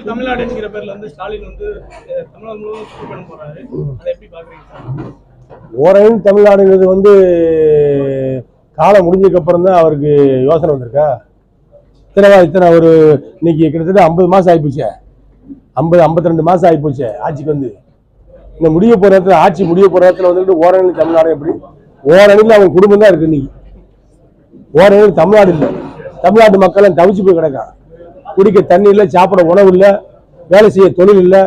ஓரணியில் தமிழ்நாடு என்கிற பேர்ல வந்து ஸ்டாலின் வந்து தமிழ்நாடு முழுவதும் சுற்றுப் பண்ண போறாரு. அதை எப்படி பாக்குறீங்க சார்? தமிழ்நாடுங்கிறது வந்து காலம் முடிஞ்சதுக்கு அப்புறம் தான் அவருக்கு யோசனை வந்திருக்கா? இத்தனை இத்தனை ஒரு இன்னைக்கு கிட்டத்தட்ட ஐம்பது மாதம் ஆகிப்போச்சே ஐம்பது ஐம்பத்தி ரெண்டு மாதம் ஆகிப்போச்சே ஆட்சிக்கு வந்து. இந்த முடிய போகிற இடத்துல ஆட்சி முடிய போகிற இடத்துல வந்துட்டு ஓரணி தமிழ்நாடு எப்படி? ஓரணியில் அவன் குடும்பம் தான் இருக்கு இன்னைக்கு. ஓரணியில் தமிழ்நாடு இல்லை. தமிழ்நாட்டு மக்கள் தவிச்சு போய் கிடக்கான். குடிக்க தண்ணி இல்லை சாப்பிட உணவு இல்லை வேலை செய்ய தொழில் இல்லை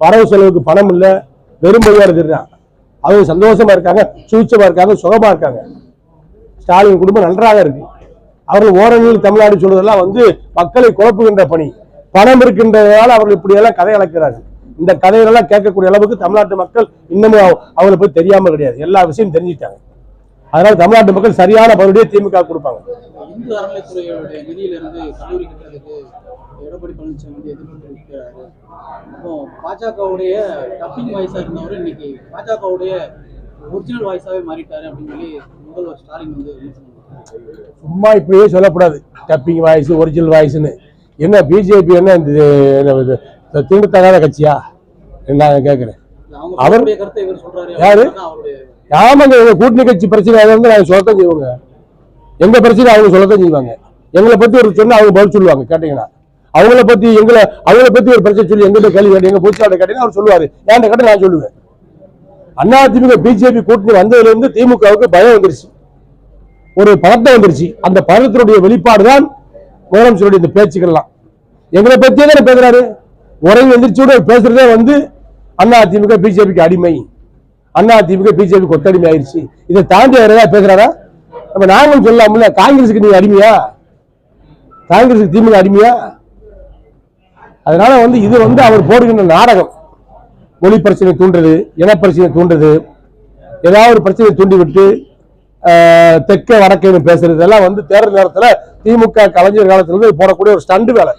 வரவு செலவுக்கு பணம் இல்லை வெறும்படியாக இருக்கிறான் அவங்க சந்தோஷமா இருக்காங்க சுவிச்சமா இருக்காங்க சுகமா இருக்காங்க. ஸ்டாலின் குடும்பம் நன்றாக இருக்கு. அவர்கள் ஓரணியில் தமிழ்நாடு சொல்றதெல்லாம் வந்து மக்களை குழப்புகின்ற பணி. பணம் இருக்கின்றதால அவர்கள் இப்படியெல்லாம் கதை அளக்கிறார்கள் இந்த கதைகளெல்லாம் கேட்கக்கூடிய அளவுக்கு தமிழ்நாட்டு மக்கள் இன்னமும் அவங்களை போய் தெரியாம கிடையாது. எல்லா விஷயம் தெரிஞ்சுட்டாங்க அதனால தமிழ்நாட்டு மக்கள் சரியான பதிலடியை திமுக கொடுப்பாங்க. எடப்பாடி பழனிசாமி வந்து எதிர்ப்பு இருக்கிறாரு அப்போ பாஜகவுடைய டப்பிங் வாய்ஸா இருந்தவர் இன்னைக்கு பாஜகவுடைய ஒரிஜினல் வாய்ஸாவே மாறிட்டாரு அப்படின்னு சொல்லி முதல்வர் ஸ்டாலின் வந்து சும்மா இப்படியே சொல்லக்கூடாது. டப்பிங் வாய்ஸ் ஒரிஜினல் வாய்ஸ்னு என்ன பிஜேபி என்ன இந்த என்ன தீண்டத்தகாத கட்சியா? நான் கேட்குறேன். அவருடைய கருத்தை இவர் சொல்றாரு. யாரு? ஆமாங்க இவங்க கூட்டணி கட்சி பிரச்சனை வந்து நாங்கள் சொல்லத்தான் செய்வோங்க. எங்க பிரச்சனை அவங்க சொல்லத்தான் செய்வாங்க. எங்களை பத்தி ஒரு சொன்னா அவங்க பதில் சொல்லுவாங்க கேட்டீங்கன்னா. அவங்கள பத்தி எங்களை அவங்கள பத்தி ஒரு பிரச்சனை சொல்லி எங்கிட்ட கேள்வி கேட்டு எங்க பொதுச்சாளர் கேட்டீங்கன்னா அவர் சொல்லுவாரு. என்கிட்ட கேட்ட நான் சொல்லுவேன். அதிமுக பிஜேபி கூட்டணி வந்ததுல இருந்து திமுகவுக்கு பயம் வந்துருச்சு. ஒரு பதட்டம் வந்துருச்சு. அந்த பதத்தினுடைய வெளிப்பாடு தான் முதலமைச்சருடைய இந்த பேச்சுக்கள்லாம். எங்களை பத்தியே தானே பேசுறாரு. உறங்கி எந்திரிச்சோட பேசுறதே வந்து அண்ணா அதிமுக பிஜேபிக்கு அடிமை. அண்ணா அதிமுக பிஜேபி கொத்தடிமை ஆயிடுச்சு இதை தாண்டி வேற ஏதாவது பேசுறாரா? நம்ம நாங்களும் சொல்லலாம்ல. காங்கிரஸுக்கு நீங்க அடிமையா? காங்கிரஸுக்கு திமுக அடிமையா? அதனால வந்து இது வந்து அவர் போடுகின்ற நாடகம். மொழி பிரச்சனை தூண்டுறது இன பிரச்சனை தூண்டுறது ஏதாவது ஒரு பிரச்சனை தூண்டிவிட்டு தெற்கே வடக்கேன்னு பேசுறது எல்லாம் வந்து தேர்தல் நேரத்தில் திமுக கலைஞர் காலத்துல இருந்து போடக்கூடிய ஒரு ஸ்டண்டு வேலை.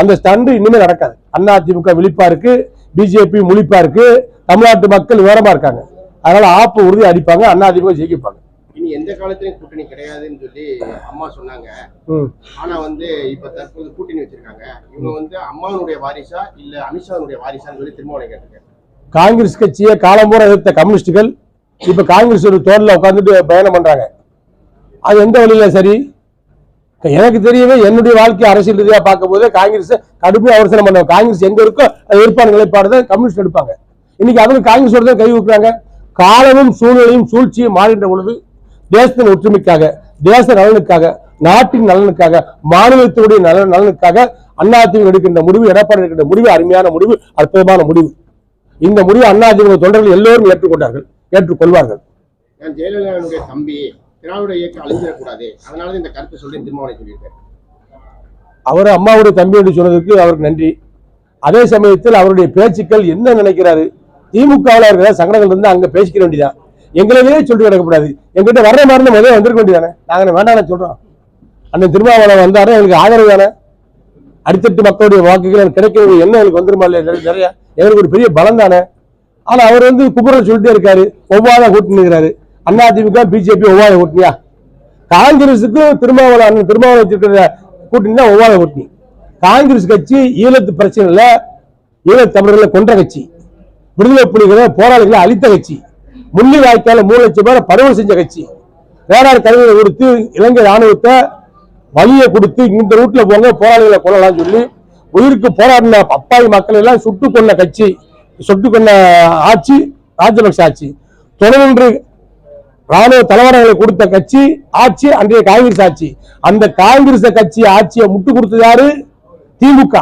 அந்த ஸ்டண்டு இனிமேல் நடக்காது. அண்ணா திமுக விழிப்பா இருக்கு பிஜேபி முழிப்பா இருக்கு தமிழ்நாட்டு மக்கள் விவரமா இருக்காங்க. அதனால ஆப்பு உறுதி அடிப்பாங்க அண்ணா திமுக ஜெயிப்பாங்க இனி எந்த காலத்திலயும் கூட்டணி கிடையாதுன்னு சொல்லி அம்மா சொன்னாங்க. ஆனா வந்து இப்ப தற்போது கூட்டணி வச்சிருக்காங்க. இவங்க வந்து அம்மானுடைய வாரிசா இல்ல அமித்ஷாவுடைய வாரிசான்னு சொல்லி திருமாவளை கேட்டிருக்கேன் காங்கிரஸ் கட்சியை காலம்பூரா எதிர்த்த கம்யூனிஸ்டுகள் இப்ப காங்கிரஸ் ஒரு தோல்ல உட்கார்ந்துட்டு பயணம் பண்றாங்க. அது எந்த வழியில சரி? எனக்கு தெரியவே என்னுடைய வாழ்க்கை அரசியல் ரீதியா பார்க்கும் போதே காங்கிரஸ் கடுமையா அவசரம் பண்ணுவாங்க. காங்கிரஸ் எங்க இருக்கோ அது இருப்பான நிலைப்பாடு தான் கம்யூனிஸ்ட் எடுப்பாங்க. இன்னைக்கு அவங்க காங்கிரஸோட தான் கை வைக்கிறாங்க காலமும் சூழ்நிலையும் சூழ்ச்சியும் மாறின்ற பொழுது தேசத்தின் ஒற்றுமைக்காக தேச நலனுக்காக நாட்டின் நலனுக்காக மாநிலத்தினுடைய நலன் நலனுக்காக அதிமுக எடுக்கின்ற முடிவு எடப்பாடி எடுக்கின்ற முடிவு அருமையான முடிவு அற்புதமான முடிவு. இந்த முடிவு அதிமுக தொண்டர்கள் எல்லோரும் ஏற்றுக்கொண்டார்கள் ஏற்றுக்கொள்வார்கள். ஜெயலலிதாவுடைய தம்பி திராவிட இயக்கம் அழிஞ்சிடக்கூடாது. அதனால இந்த கருத்தை சொல்லி திருமாவளை சொல்லியிருக்காரு. அவர் அம்மாவுடைய தம்பி என்று சொன்னதுக்கு அவருக்கு நன்றி. அதே சமயத்தில் அவருடைய பேச்சுக்கள் என்ன நினைக்கிறாரு? திமுகவில் இருக்கிற சங்கடங்கள் இருந்து அங்க பேசிக்க வேண்டியதான் எங்களவே சொல்லிட்டு கிடக்கக்கூடாது. எங்கிட்ட வர்ற மாதிரி முதல்ல வந்திருக்க வேண்டியதானே? நாங்கள் வேண்டாம் சொல்கிறோம் அண்ணன் திருமாவளவன் வந்தாரு எங்களுக்கு ஆதரவு தானே? அடித்தட்டு மக்களுடைய வாக்குகள் எனக்கு கிடைக்கிறது என்ன எங்களுக்கு வந்துருமா இல்லையா? நிறைய- எங்களுக்கு ஒரு பெரிய பலம் தானே? ஆனால் அவர் வந்து குபுரல் சொல்லிட்டே இருக்காரு. ஒவ்வாத கூட்டணிங்கிறாரு அண்ணா திமுக பிஜேபி ஒவ்வாத கூட்டணியா காங்கிரஸுக்கும் திருமாவளவன் அண்ணன் திருமாவளவன் வச்சிருக்கிற கூட்டணி தான் ஒவ்வாத கூட்டணி காங்கிரஸ் கட்சி ஈழத்து பிரச்சனையில் ஈழத் தமிழர்களை கொன்ற கட்சி. விடுதலை புலிகளை போராளிகளை அழித்த கட்சி. முள்ளி வாய்க்கால மூணு லட்சம் பேரை பருவம் செஞ்ச கட்சி. வேறார் கருவிகளை கொடுத்து இலங்கை ராணுவத்தை வழியை கொடுத்து இந்த ரூட்ல போங்க போராளிகளை கொள்ளலாம் சொல்லி உயிருக்கு போராடின அப்பாவி மக்கள் எல்லாம் சுட்டு கொண்ட கட்சி சுட்டு கொண்ட ஆட்சி ராஜபக்ஷ ஆட்சி. தொடர்ந்து ராணுவ தலைவர்களை கொடுத்த கட்சி ஆட்சி அன்றைய காங்கிரஸ் ஆட்சி. அந்த காங்கிரஸ் கட்சி ஆட்சியை முட்டு கொடுத்தது யாரு? திமுக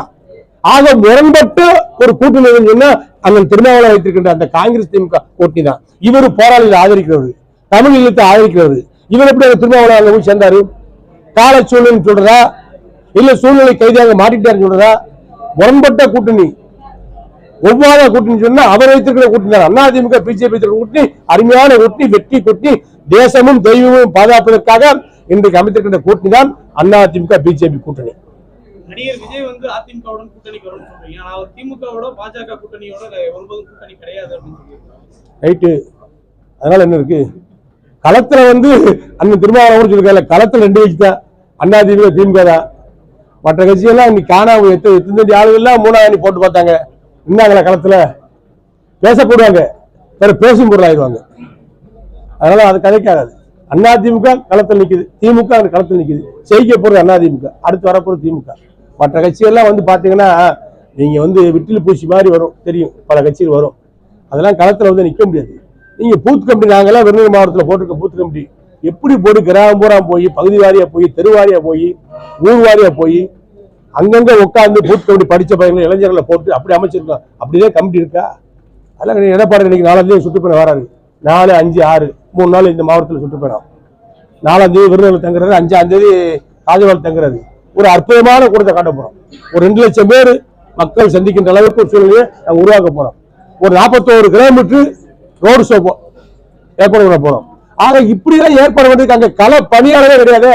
ஆக முரண்பட்டு ஒரு கூட்டணி சொன்னா அண்ணன் திருமாவளவன் வைத்திருக்கின்ற அந்த காங்கிரஸ் திமுக கூட்டணி தான் இவர் போராளிகளை ஆதரிக்கிறவர் தமிழ் ஈழத்தை ஆதரிக்கிறவர் இவர் எப்படி அந்த திருமாவளவன் போய் சேர்ந்தாரு? கால சூழ்நிலை சொல்றதா? இல்ல சூழ்நிலை கைதியாக மாட்டிட்டாருன்னு சொல்றதா? முரண்பட்ட கூட்டணி. ஒவ்வாத கூட்டணி சொன்னா அவர் வைத்திருக்கிற கூட்டணி தான் அதிமுக பிஜேபி கூட்டணி அருமையான கூட்டணி வெற்றி கூட்டணி தேசமும் தெய்வமும் பாதுகாப்பதற்காக இன்றைக்கு அமைத்திருக்கின்ற கூட்டணி தான் அதிமுக பிஜேபி கூட்டணி. நடிகர் விஜய் வந்து அதிமுகவுடன் கூட்டணிக்கு வரும்னு சொல்றீங்க. ஆனா அவர் திமுகவோட பாஜக கூட்டணியோட ஒன்பதும் கூட்டணி கிடையாது அப்படின்னு சொல்லியிருக்காங்க. ரைட்டு அதனால என்ன இருக்கு? களத்துல வந்து அண்ணன் திருமாவளவன் சொல்லிருக்காங்க களத்துல ரெண்டு கட்சி தான். அண்ணா திமுக தான். மற்ற கட்சியெல்லாம் இன்னைக்கு காணாம எத்தனை எத்தனை ஆளுகள்லாம் மூணாவது அணி போட்டு பார்த்தாங்க. இருந்தாங்களா களத்துல? பேசப்படுவாங்க வேற பேசும் பொருள் ஆயிடுவாங்க. அதனால அது கதைக்காகாது. அதிமுக களத்தில் நிற்குது திமுக அந்த களத்தில் நிற்குது செய்ய போறது அதிமுக அடுத்து வரப்போறது திமுக. மற்ற கட்சிகள்லாம் வந்து பார்த்தீங்கன்னா நீங்கள் வந்து விட்டில் பூச்சி மாதிரி வரும் தெரியும் பல கட்சிகள் வரும். அதெல்லாம் களத்தில் வந்து நிற்க முடியாது. நீங்கள் பூத் கமிட்டி நாங்கெல்லாம் விருதுநகர் மாவட்டத்தில் போட்டிருக்க பூத் கமிட்டி. எப்படி போட்டு கிராமம் பூரா போய் பகுதி வாரியாக போய் தெரு வாரியாக போய் ஊர் வாரியாக போய் அங்கங்கே உட்காந்து பூத் கமிட்டி படித்த பையங்களை இளைஞர்களை போட்டு அப்படி அமைச்சிருக்கோம். அப்படியே கமிட்டி இருக்கா? அதெல்லாம் கிடையாது. எடப்பாடி இன்னைக்கு நாலாம் சுற்றுப்பயணம் வராரு. நாலு அஞ்சு ஆறு மூணு நாள் இந்த மாவட்டத்தில் சுற்றுப்பயணம் நாலாந்தேதி விருதுநகர் தங்குறாரு அஞ்சாந்தேதி ராஜபால் தங்குறாரு. ஒரு அற்புதமான கூட்டத்தை காட்ட போறோம். ஒரு ரெண்டு லட்சம் பேர் மக்கள் சந்திக்கின்ற அளவுக்கு ஒரு சூழ்நிலையை நாங்கள் உருவாக்க போறோம். ஒரு நாற்பத்தோரு கிலோமீட்டர் ரோடு ஷோ ஏற்பாடு பண்ண போறோம். ஆக இப்படியெல்லாம் ஏற்பாடு பண்றதுக்கு அங்கே கலை பணியாளரே கிடையாது.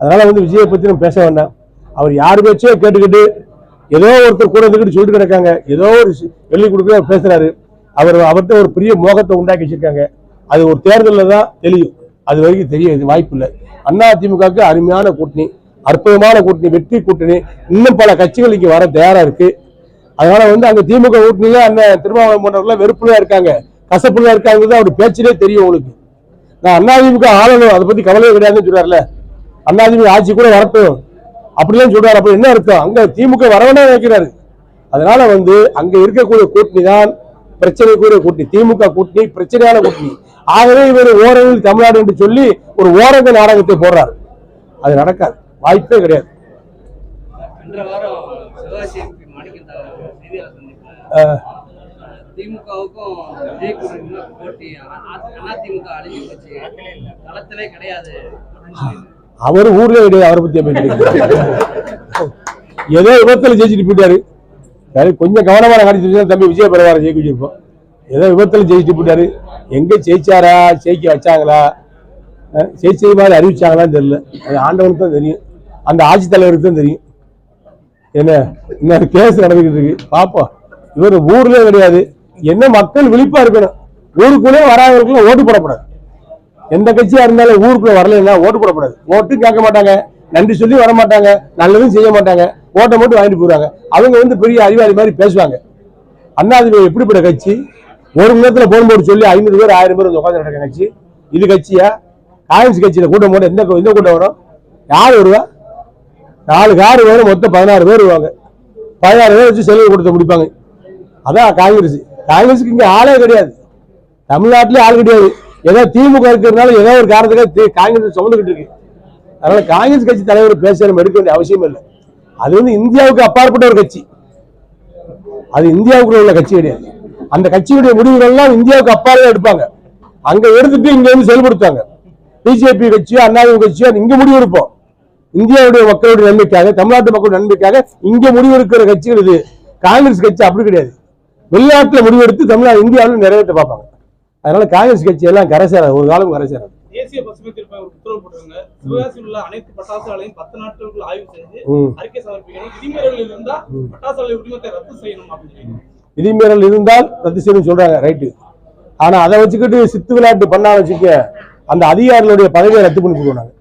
அதனால வந்து விஜயை பத்தி நம்ம பேச வேண்டாம். அவர் யார் பேச்சோ கேட்டுக்கிட்டு ஏதோ ஒருத்தர் கூட இருந்துக்கிட்டு சொல்லிட்டு கிடக்காங்க. ஏதோ ஒரு வெள்ளி கொடுக்க பேசுறாரு. அவர் அவர்கிட்ட ஒரு பெரிய மோகத்தை உண்டாக்கி வச்சிருக்காங்க. அது ஒரு தேர்தலில் தான் தெரியும். அது வரைக்கும் தெரியாது வாய்ப்பு இல்லை அண்ணா திமுகவுக்கு அருமையான கூட்டணி அற்புதமான கூட்டணி வெற்றி கூட்டணி. இன்னும் பல கட்சிகள் இங்கே வர தயாரா இருக்கு. அதனால வந்து அங்க திமுக கூட்டணியில அண்ணன் திருமாவளவன் போன்றவர்கள் வெறுப்புலையா இருக்காங்க. கசப்புலையா இருக்காங்கிறது அவர் பேச்சிலே தெரியும் உங்களுக்கு. நான் அதிமுக ஆளணும் அதை பத்தி கவலையே கிடையாதுன்னு சொல்றாருல அதிமுக ஆட்சி கூட வரட்டும். அப்படிலாம் சொல்றாரு. அப்படி என்ன அர்த்தம்? அங்க திமுக வரவேண்டா நினைக்கிறாரு. அதனால வந்து அங்க இருக்கக்கூடிய கூட்டணி தான் பிரச்சனைக்குரிய கூட்டணி. திமுக கூட்டணி பிரச்சனையான கூட்டணி. ஆகவே இவர் ஓரங்களில் தமிழ்நாடு என்று சொல்லி ஒரு ஓரங்க நாடகத்தை போடுறாரு. அது நடக்காது. வாய்ப்பே கிடையாது. திமுகவுக்கும். அவர் ஊர்ல கிடையாது அவரை பத்தி? ஏதோ விபத்துல ஜெயிச்சுட்டு போயிட்டாரு. கொஞ்சம் கவனமான காட்டி தம்பி விஜய பெருவார ஜெயிக்க வச்சிருப்போம் ஏதோ விபத்துல ஜெயிச்சுட்டு போயிட்டாரு. எங்க ஜெயிச்சாரா ஜெயிக்க வச்சாங்களா? அஹ், ஜெயிச்சது மாதிரி அறிவிச்சாங்களான்னு தெரியல. அது ஆண்டவனுக்கு தான் தெரியும். அந்த ஆட்சித்தலைவருக்கு தான் தெரியும். என்ன இன்னும் கேஸ் நடந்துகிட்டு இருக்கு. பாப்போம். இவர் ஊர்லயே கிடையாது. என்ன மக்கள் விழிப்பா இருக்கணும். ஊருக்குள்ளே வராதவர்களுக்கு ஓட்டு போடக்கூடாது. எந்த கட்சியா இருந்தாலும் ஊருக்குள்ள வரலைன்னா ஓட்டு போடக்கூடாது. ஓட்டும் கேட்க மாட்டாங்க. நன்றி சொல்லி வர மாட்டாங்க. நல்லதும் செய்ய மாட்டாங்க. ஓட்டை மட்டும் வாங்கிட்டு போயிடுவாங்க. அவங்க வந்து பெரிய அறிவாளி மாதிரி பேசுவாங்க. அண்ணாதிபதி எப்படிப்பட்ட கட்சி? ஒரு மணி போகணும் போட்டு சொல்லி ஐநூறு பேர் ஆயிரம் பேர் வந்து உட்காந்து நடக்க கட்சி. இது கட்சியா? காங்கிரஸ் கட்சியில் கூட்டம் போட்டு எந்த எந்த கூட்டம் வரும்? யார் வருவா? நாலு கார் வரும் மொத்தம் பதினாறு பேர் வருவாங்க. பதினாறு பேர் வச்சு செலவு கொடுத்து முடிப்பாங்க. அதான் காங்கிரஸ். காங்கிரஸுக்கு இங்கே ஆளே கிடையாது. தமிழ்நாட்டிலே ஆள் கிடையாது. ஏதோ திமுக இருக்கிறதுனால ஏதோ ஒரு காரணத்துக்காக காங்கிரஸ் சுமந்துக்கிட்டு இருக்கு. அதனால காங்கிரஸ் கட்சி தலைவர் பேச நம்ம எடுக்க வேண்டிய அவசியம் இல்லை. அது வந்து இந்தியாவுக்கு அப்பாற்பட்ட ஒரு கட்சி. அது இந்தியாவுக்குள்ள உள்ள கட்சி கிடையாது. அந்த கட்சியுடைய முடிவுகள்லாம் இந்தியாவுக்கு அப்பாலே எடுப்பாங்க. அங்க எடுத்துட்டு இங்க வந்து செயல்படுத்துவாங்க. பிஜேபி கட்சியோ அண்ணாதிமுக கட்சியோ இங்க முடிவு எடுப்போம் இந்தியாவுடைய மக்களுடைய நன்மைக்காக தமிழ்நாட்டு மக்களுடைய நன்மைக்காக இங்க முடிவு எடுக்கிற கட்சிகள் இது. காங்கிரஸ் கட்சி அப்படி கிடையாது. வெளிநாட்டுல முடிவெடுத்து தமிழ்நாடு இந்தியாவில் நிறைவேற்ற பார்ப்பாங்க. அதனால காங்கிரஸ் கட்சி எல்லாம் கரை சேராது ஒரு காலம் கரை சேராது தேசிய பசுமை தீர்ப்பாயம் ஒரு உத்தரவு போட்டிருக்காங்க. சிவகாசியில் உள்ள அனைத்து பட்டாசு ஆலையும் பத்து நாட்களுக்குள் ஆய்வு செஞ்சு. அறிக்கை சமர்ப்பிக்கணும். விதிமீறல்கள் இருந்தா பட்டாசு ஆலை உரிமத்தை ரத்து செய்யணும் அப்படின்னு. விதிமீறல் இருந்தால் ரத்து செய்யணும்னு சொல்றாங்க ரைட்டு ஆனா அதை வச்சுக்கிட்டு சித்து விளையாட்டு பண்ணா வச்சுக்க அந்த அதிகாரிகளுடைய பதவியை ரத்து பண்ணி கொடுக்கணும்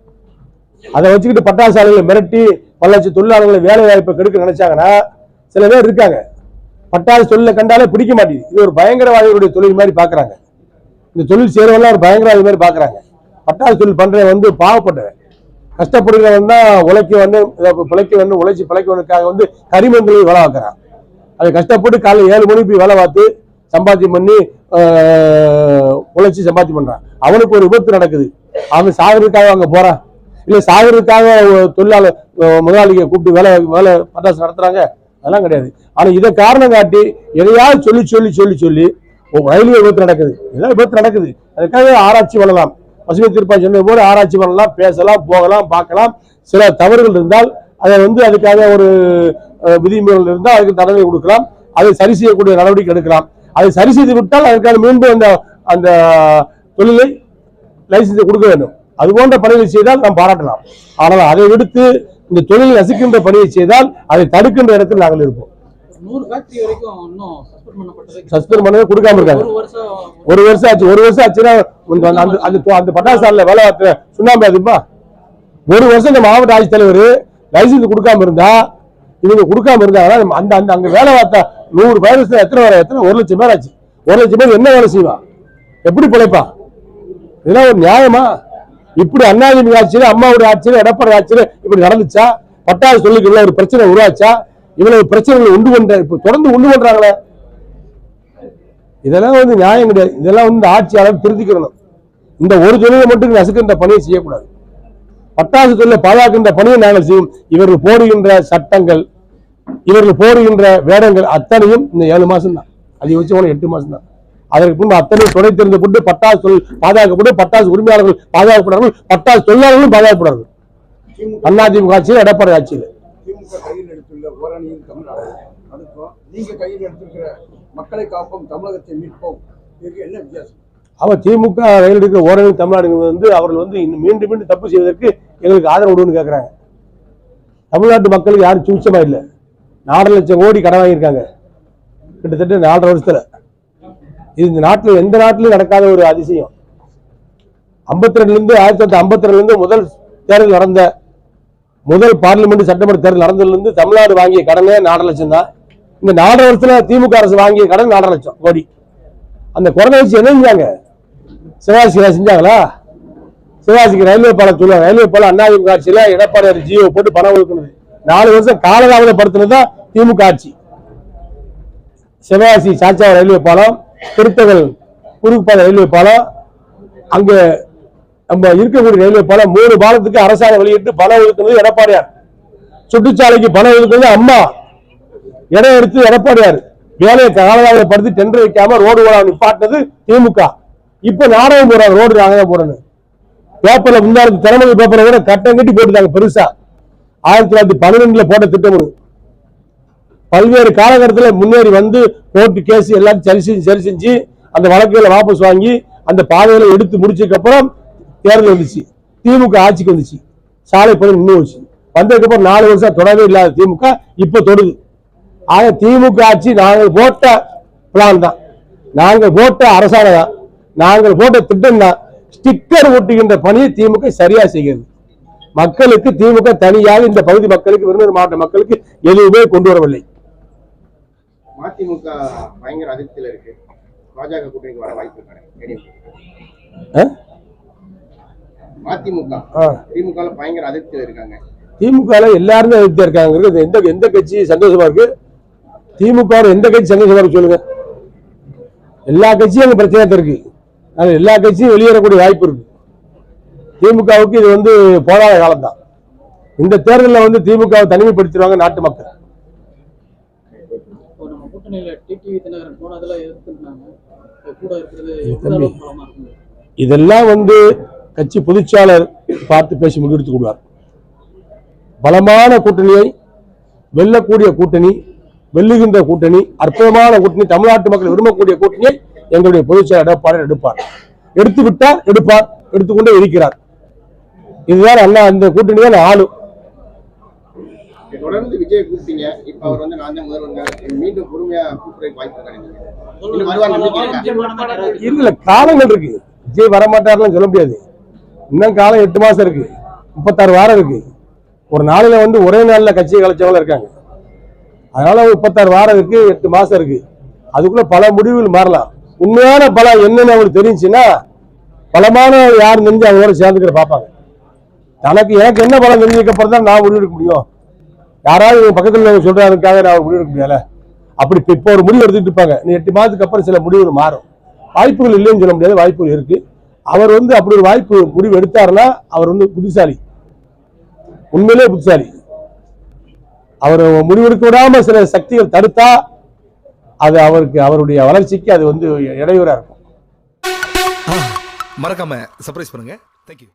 அதை வச்சுக்கிட்டு பட்டாசு ஆலைகளை மிரட்டி பல லட்சம் தொழிலாளர்களை வேலை வாய்ப்பை கெடுக்க நினைச்சாங்கன்னா சில பேர் இருக்காங்க. பட்டாசு தொழிலை கண்டாலே பிடிக்க மாட்டேங்குது. இது ஒரு பயங்கரவாதிகளுடைய தொழில் மாதிரி பாக்குறாங்க. இந்த தொழில் செய்யறவங்க ஒரு பயங்கரவாதி மாதிரி பாக்குறாங்க. பட்டாசு தொழில் பண்றவன் வந்து பாவப்பட்டவன். கஷ்டப்படுகிறவன் தான் உழைக்க வந்து பிழைக்க வந்து உழைச்சி பிழைக்கவனுக்காக வந்து கரிமங்களை வள வைக்கிறான் அது கஷ்டப்பட்டு காலையில் ஏழு மணிக்கு போய் வேலை பார்த்து சம்பாத்தியம் பண்ணி உழைச்சி சம்பாத்தியம் பண்ணுறான் அவனுக்கு ஒரு விபத்து நடக்குது. அவன் சாகிறதுக்காக அங்கே போகிறான் இல்லை சாகிறதுக்காக தொழிலாளர் அஹ், முதலாளியை கூப்பிட்டு வேலை வேலை பட்டாசு நடத்துகிறாங்க அதெல்லாம் கிடையாது. ஆனால் இதை காரணம் காட்டி எதையாவது சொல்லி சொல்லி சொல்லி சொல்லி ரயில்வே விபத்து நடக்குது. எதாவது விபத்து நடக்குது. அதுக்காக ஆராய்ச்சி பண்ணலாம். பசுமை தீர்ப்பாயம் சொன்னது போல ஆராய்ச்சி பண்ணலாம் பேசலாம் போகலாம் பார்க்கலாம். சில தவறுகள் இருந்தால் அதை வந்து அதுக்காக ஒரு அஹ், விதிமுறைகள் இருந்தால் அதுக்கு தண்டனை கொடுக்கலாம். அதை சரி செய்யக்கூடிய நடவடிக்கை எடுக்கலாம். அதை சரி செய்து விட்டால் அதற்கான மீண்டும் அந்த அந்த தொழிலை லைசன்ஸை கொடுக்க வேண்டும். அது போன்ற பணிகளை செய்தால் நாம் பாராட்டலாம். ஆனால் அதை விடுத்து இந்த தொழில் நசுக்கின்ற பணியை செய்தால் அதை தடுக்கின்ற இடத்தில் நாங்கள் இருப்போம். சஸ்பெண்ட் பண்ணவே கொடுக்காம இருக்காங்க. ஒரு வருஷம் ஆச்சு. ஒரு வருஷம் ஆச்சுன்னா அந்த அந்த பட்டாசாலில் வேலை சுண்ணாம்பு அதுப்பா ஒரு வருஷம் இந்த மாவட்ட ஆட்சித்தலைவர் லைசன்ஸ் கொடுக்காம இருந்தா இவங்க கொடுக்காம இருந்தாங்கன்னா அந்த அந்த அங்கே வேலை பார்த்தா நூறு பேர் எத்தனை வேலை எத்தனை ஒரு லட்சம் பேர் ஆச்சு. ஒரு லட்சம் பேர் என்ன வேலை செய்வான் எப்படி பிழைப்பா? இதெல்லாம் ஒரு நியாயமா? இப்படி அண்ணாதிமுக ஆட்சியில் அம்மாவுடைய ஆட்சியில் எடப்பாடி ஆட்சியில் இப்படி நடந்துச்சா? பட்டாசு சொல்லுக்கு இவ்வளோ ஒரு பிரச்சனை உருவாச்சா? இவ்வளவு பிரச்சனைகளை உண்டு பண்ற இப்போ தொடர்ந்து உண்டு பண்றாங்களே. இதெல்லாம் வந்து நியாயம் கிடையாது. இதெல்லாம் வந்து ஆட்சியாளர் திருத்திக்கணும் இந்த ஒரு தொழிலை மட்டும் நசுக்கின்ற பணியை செய்யக்கூடாது. பட்டாசு தொழிலை பாதுகாக்கின்ற பணியை நாங்கள் செய்யும் இவர்கள் போடுகின்ற சட்டங்கள் இவர்கள் போடுகின்ற வேடங்கள் அத்தனையும் இந்த ஏழு மாசம் தான் அதிகபட்சம் எட்டு மாசம் தான் அதற்கு முன்பு அத்தனை துணை தெரிந்து கொண்டு பட்டாசு தொழில் பாதுகாக்கப்படும் பட்டாசு உரிமையாளர்கள் பாதுகாக்கப்படுறார்கள் பட்டாசு தொழிலாளர்களும் பாதுகாக்கப்படுறார்கள் அதிமுக ஆட்சியில் எடப்பாடி ஆட்சியில். மக்களை காப்போம் தமிழகத்தை மீட்போம். என்ன வித்தியாசம்? அவர் திமுக ரயில் எடுக்கிற ஓரணி தமிழ்நாடுங்கிறது வந்து அவர்கள் வந்து இன்னும் மீண்டும் மீண்டும் தப்பு செய்வதற்கு எங்களுக்கு ஆதரவு விடுன்னு கேட்குறாங்க தமிழ்நாட்டு மக்களுக்கு யாரும் சூச்சமா இல்லை. நாலரை லட்சம் கோடி கடன் வாங்கியிருக்காங்க. கிட்டத்தட்ட நாலரை வருஷத்துல. இது இந்த நாட்டில் எந்த நாட்டிலும் நடக்காத ஒரு அதிசயம். ஐம்பத்தி ரெண்டுலேருந்து ஆயிரத்தி தொள்ளாயிரத்தி ஐம்பத்தி ரெண்டுலேருந்து முதல் தேர்தல் நடந்த முதல் பார்லிமெண்ட் சட்டமன்ற தேர்தல் நடந்ததுலேருந்து தமிழ்நாடு வாங்கிய கடனே நாலரை லட்சம் தான். இந்த நாலரை வருஷத்துல திமுக அரசு வாங்கிய கடன் நாலரை லட்சம் கோடி. அந்த குறைந்த வச்சு என்ன செஞ்சாங்க? சிவாசிக்கு செஞ்சாங்களா? சிவாசிக்கு ரயில்வே பாலம் சொல்லுவாங்க. ரயில்வே பாலம் அண்ணாதிமுக ஆட்சியில் எடப்பாடி ஜியோ போட்டு பணம் ஒதுக்குனது. நாலு வருஷம் காலதாமதப்படுத்தினது தான் திமுக ஆட்சி. சிவகாசி சாச்சா ரயில்வே பாலம் திருத்தகல் குறுக்குப்பாதை ரயில்வே பாலம் அங்க நம்ம இருக்கக்கூடிய ரயில்வே பாலம் மூணு பாலத்துக்கு அரசாங்கம் வெளியிட்டு பணம் ஒதுக்குனது எடப்பாடியார். சுற்றுச்சாலைக்கு பணம் ஒதுக்குனது அம்மா. இடம் எடுத்து எடப்பாடியார். வேலையை காலதாமதப்படுத்தி டெண்டர் வைக்காம ரோடு ஓட நிப்பாட்டினது திமுக. இப்ப நாடகம் போறாங்க ரோடு நாடகம் போறேன்னு பேப்பர்ல முன்னாடி திறமை பேப்பர்ல கூட கட்டம் கட்டி போட்டுட்டாங்க பெருசா. ஆயிரத்தி தொள்ளாயிரத்தி பன்னிரெண்டுல போட்ட திட்டம் பல்வேறு காலகட்டத்தில் முன்னேறி வந்து கோர்ட்டு கேஸ் எல்லாத்தையும் சரி செஞ்சு சரி செஞ்சு அந்த வழக்குகளை வாபஸ் வாங்கி அந்த பாதைகளை எடுத்து முடிச்சதுக்கப்புறம் தேர்தல் வந்துச்சு. திமுக ஆட்சிக்கு வந்துச்சு. சாலை பணி நின்று வச்சு வந்ததுக்கப்புறம் நாலு வருஷம் தொடவே இல்லாத திமுக இப்போ தொடுது. ஆக திமுக ஆட்சி நாங்கள் போட்ட பிளான் தான். நாங்கள் போட்ட அரசாங்கம் தான். நாங்கள் போட்ட திட்டம் தான். ஸ்டிக்கர் ஒட்டுகின்ற பணியை திமுக சரியா செய்கிறது. மக்களுக்கு திமுக தனியாக இந்த பகுதி மக்களுக்கு விருதுநகர் மாவட்ட மக்களுக்கு எதுவுமே கொண்டு வரவில்லை. மதிமுக பயங்கர அதிருப்தியில இருக்கு. பாஜக கூட்டணிக்கு வர வாய்ப்பு? மதிமுக. திமுக பயங்கர அதிருப்தியில இருக்காங்க. திமுக எல்லாருமே எதிர்த்து இருக்காங்க. எந்த எந்த கட்சி சந்தோஷமா இருக்கு? திமுக எந்த கட்சி சந்தோஷமா இருக்கு சொல்லுங்க. எல்லா கட்சியும் அங்க பிரச்சனை இருக்கு. அது எல்லா கட்சியும் வெளியேறக்கூடிய வாய்ப்பு இருக்கு. திமுகவுக்கு இது வந்து போராட காலம் தான் இந்த தேர்தலில் வந்து திமுகவை தனிமைப்படுத்திடுவாங்க நாட்டு மக்கள். இதெல்லாம் வந்து கட்சி பொதுச்சாளர் பார்த்து பேசி முடிவெடுத்துக் கொள்வார். பலமான கூட்டணியை வெல்லக்கூடிய கூட்டணி வெல்லுகின்ற கூட்டணி அற்புதமான கூட்டணி தமிழ்நாட்டு மக்கள் விரும்பக்கூடிய கூட்டணியை எங்களுடைய பொதுச்செயலர் எடப்பாடி எடுப்பார். எடுத்து விட்டார் எடுப்பார் எடுத்துக்கொண்டே இருக்கிறார். இதுதான் அண்ணா அந்த கூட்டணி தான் ஆளும். தொடர்ந்து விஜய் கூப்பிட்டீங்க. இப்ப அவர் வந்து நான் தான் முதல்வர் மீண்டும் பொறுமையா கூப்பிடுறதுக்கு வாய்ப்பு இல்ல காலங்கள் இருக்கு. விஜய் வரமாட்டார்லாம் சொல்ல முடியாது. இன்னும் காலம் எட்டு மாசம் இருக்கு. முப்பத்தாறு வாரம் இருக்கு. ஒரு நாளில வந்து ஒரே நாள்ல கட்சியை கலைச்சவங்க இருக்காங்க. அதனால முப்பத்தாறு வாரம் இருக்கு எட்டு மாசம் இருக்கு. அதுக்குள்ள பல முடிவுகள் மாறலாம். உண்மையான பலம் என்னன்னு அவங்களுக்கு தெரிஞ்சுன்னா பலமான யார் தெரிஞ்சு அவங்களோட சேர்ந்துக்கிற பார்ப்பாங்க தனக்கு எனக்கு என்ன பலம் தெரிஞ்சுக்கப்புறம் தான் நான் முடிவெடுக்க முடியும். யாராவது என் பக்கத்துல சொல்றாருக்காக நான் முடிவெடுக்க முடியல அப்படி இப்போ ஒரு முடிவு எடுத்துட்டு இருப்பாங்க. நீ எட்டு மாதத்துக்கு அப்புறம் சில முடிவுகள் மாறும். வாய்ப்புகள் இல்லைன்னு சொல்ல முடியாது வாய்ப்புகள் இருக்கு. அவர் வந்து அப்படி ஒரு வாய்ப்பு முடிவு எடுத்தாருன்னா அவர் வந்து புத்திசாலி. உண்மையிலே புத்திசாலி. அவர் முடிவெடுக்க விடாம சில சக்திகள் தடுத்தா அது அவருக்கு அவருடைய வளர்ச்சிக்கு அது வந்து இடையூறாக இருக்கும். மறக்காம சர்ப்ரைஸ் பண்ணுங்க. தேங்க்யூ